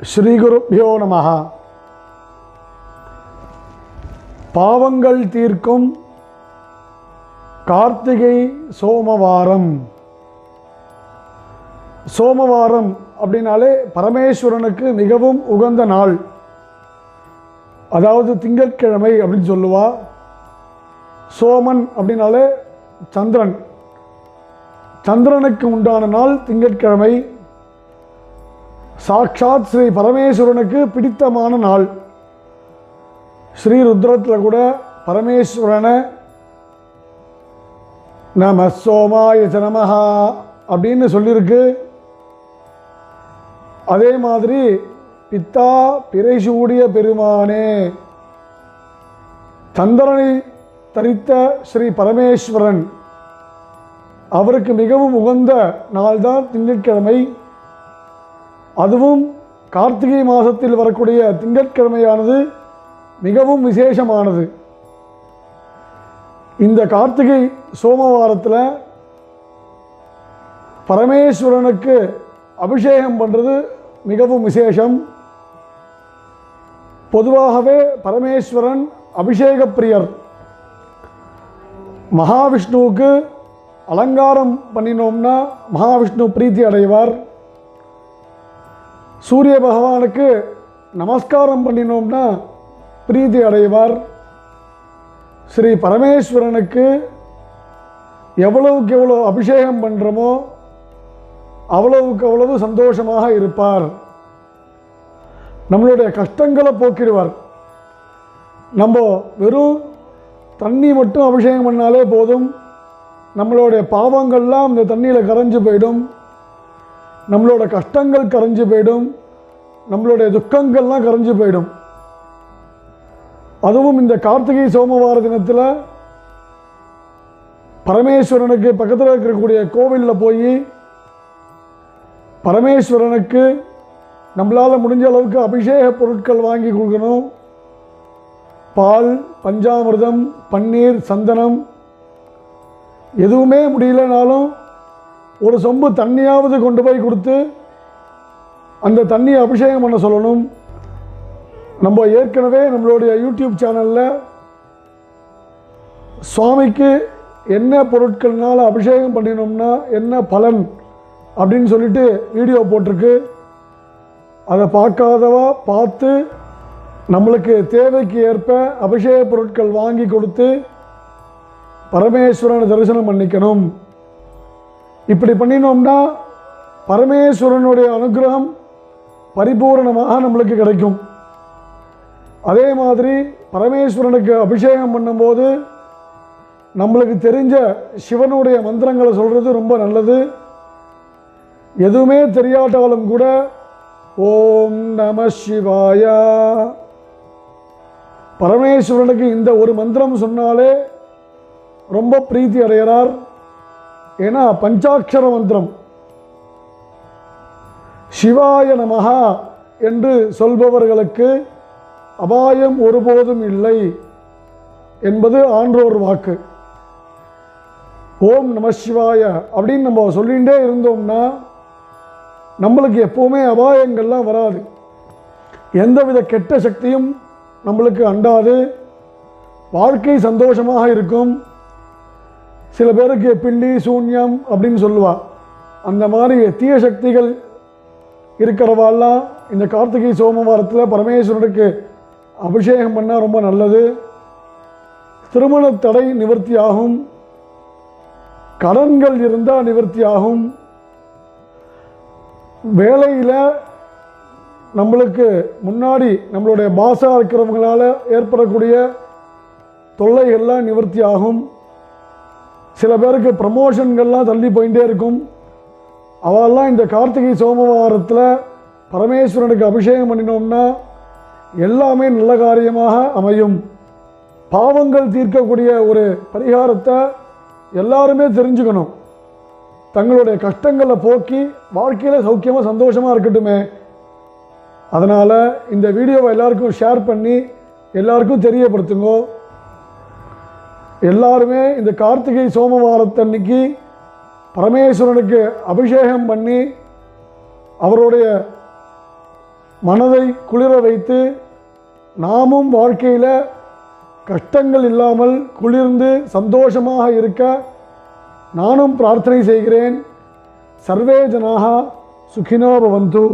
ஸ்ரீகுருப்பியோ நமகா பாவங்கள் தீர்க்கும் கார்த்திகை சோமவாரம். சோமவாரம் அப்படின்னாலே பரமேஸ்வரனுக்கு மிகவும் உகந்த நாள். அதாவது திங்கட்கிழமை அப்படின்னு சொல்லுவா. சோமன் அப்படின்னாலே சந்திரன். சந்திரனுக்கு உண்டான நாள் திங்கட்கிழமை. சாட்சாத் ஸ்ரீ பரமேஸ்வரனுக்கு பிடித்தமான நாள். ஸ்ரீ ருத்ரத்தில் கூட பரமேஸ்வரனை நம சோமாய ஜனமஹா அப்படின்னு சொல்லியிருக்கு அதே மாதிரி பித்தா பிறைசூடிய பெருமானே சந்திரனை தரித்த ஸ்ரீ பரமேஸ்வரன் அவருக்கு மிகவும் உகந்த நாள்தான் திங்கட்கிழமை. அதுவும் கார்த்திகை மாதத்தில் வரக்கூடிய திங்கட்கிழமையானது மிகவும் விசேஷமானது. இந்த கார்த்திகை சோமவாரத்தில் பரமேஸ்வரனுக்கு அபிஷேகம் பண்ணுறது மிகவும் விசேஷம். பொதுவாகவே பரமேஸ்வரன் அபிஷேக பிரியர். மகாவிஷ்ணுவுக்கு அலங்காரம் பண்ணினோம்னா மகாவிஷ்ணு பிரீத்தி அடைவார். சூரிய பகவானுக்கு நமஸ்காரம் பண்ணினோம்னா பிரீத்தி அடைவார். ஸ்ரீ பரமேஸ்வரனுக்கு எவ்வளவுக்கு எவ்வளோ அபிஷேகம் பண்ணுறோமோ அவ்வளவுக்கு அவ்வளவு சந்தோஷமாக இருப்பார். நம்மளுடைய கஷ்டங்களை போக்கிடுவார். நம்ம வெறும் தண்ணி மட்டும் அபிஷேகம் பண்ணாலே போதும். நம்மளுடைய பாவங்கள்லாம் இந்த தண்ணியில் கரைஞ்சு போயிடும். நம்மளோட கஷ்டங்கள் கரைஞ்சு போயிடும். நம்மளுடைய துக்கங்கள்லாம் கரைஞ்சு போயிடும். அதுவும் இந்த கார்த்திகை சோமவார தினத்தில் பரமேஸ்வரனுக்கு பக்கத்தில் இருக்கக்கூடிய கோவிலில் போய் பரமேஸ்வரனுக்கு நம்மளால் முடிஞ்ச அளவுக்கு அபிஷேக பொருட்கள் வாங்கி கொடுக்கணும். பால் பஞ்சாமிர்தம் பன்னீர் சந்தனம் எதுவுமே முடியலனாலும் ஒரு சொம்பு தண்ணியாவது கொண்டு போய் கொடுத்து அந்த தண்ணியை அபிஷேகம் பண்ண சொல்லணும். நம்ம ஏற்கனவே நம்மளுடைய யூடியூப் சேனலில் சுவாமிக்கு என்ன பொருட்கள்னால் அபிஷேகம் பண்ணினோம்னா என்ன பலன் அப்படின்னு சொல்லிட்டு வீடியோ போட்டிருக்கு. அதை பார்க்காதவா பார்த்து நம்மளுக்கு தேவைக்கு ஏற்ப அபிஷேக பொருட்கள் வாங்கி கொடுத்து பரமேஸ்வரனை தரிசனம் பண்ணிக்கணும். இப்படி பண்ணினோம்னா பரமேஸ்வரனுடைய அனுகிரகம் பரிபூரணமாக நம்மளுக்கு கிடைக்கும். அதே மாதிரி பரமேஸ்வரனுக்கு அபிஷேகம் பண்ணும்போது நம்மளுக்கு தெரிஞ்ச சிவனுடைய மந்திரங்களை சொல்கிறது ரொம்ப நல்லது. எதுவுமே தெரியாட்டாலும் கூட ஓம் நம சிவாயா. பரமேஸ்வரனுக்கு இந்த ஒரு மந்திரம் சொன்னாலே ரொம்ப பிரீத்தி அடைகிறார். ஏன்னா பஞ்சாட்சர மந்திரம். சிவாய நமகா என்று சொல்பவர்களுக்கு அபாயம் ஒருபோதும் இல்லை என்பது ஆன்றோர் வாக்கு. ஓம் நம சிவாய அப்படின்னு நம்ம சொல்லிகிட்டே இருந்தோம்னா நம்மளுக்கு எப்போவுமே அபாயங்கள்லாம் வராது. எந்தவித கெட்ட சக்தியும் நம்மளுக்கு அண்டாது. வாழ்க்கை சந்தோஷமாக இருக்கும். சில பேருக்கு பில்லி சூன்யம் அப்படின்னு சொல்லுவா. அந்த மாதிரி தீய சக்திகள் இருக்கிறவாலாம் இந்த கார்த்திகை சோமவாரத்தில் பரமேஸ்வரனுக்கு அபிஷேகம் பண்ணால் ரொம்ப நல்லது. திருமண தடை நிவர்த்தியாகும். கடன்கள் இருந்தால் நிவர்த்தியாகும். வேலையில் நம்மளுக்கு முன்னாடி நம்மளுடைய பாசா இருக்கிறவங்களால ஏற்படக்கூடிய தொல்லைகள்லாம் நிவர்த்தி ஆகும் சில பேருக்கு ப்ரமோஷன்கள்லாம் தள்ளி போயிட்டே இருக்கும். அவெல்லாம் இந்த கார்த்திகை சோமவாரத்தில் பரமேஸ்வரனுக்கு அபிஷேகம் பண்ணினோம்னா எல்லாமே நல்ல காரியமாக அமையும். பாவங்கள் தீர்க்கக்கூடிய ஒரு பரிகாரத்தை எல்லாருமே தெரிஞ்சுக்கணும். தங்களுடைய கஷ்டங்களை போக்கி வாழ்க்கையில் சௌக்கியமாக சந்தோஷமாக இருக்கட்டுமே. அதனால் இந்த வீடியோவை எல்லாருக்கும் ஷேர் பண்ணி எல்லாருக்கும் தெரியப்படுத்துங்கோ. எல்லாருமே இந்த கார்த்திகை சோமவாரத்தன்னைக்கு பரமேஸ்வரனுக்கு அபிஷேகம் பண்ணி அவருடைய மனதை குளிர வைத்து நாமும் வாழ்க்கையில் கஷ்டங்கள் இல்லாமல் குளிர்ந்து சந்தோஷமாக இருக்க நானும் பிரார்த்தனை செய்கிறேன். சர்வே ஜனாக சுகினோ பவந்து.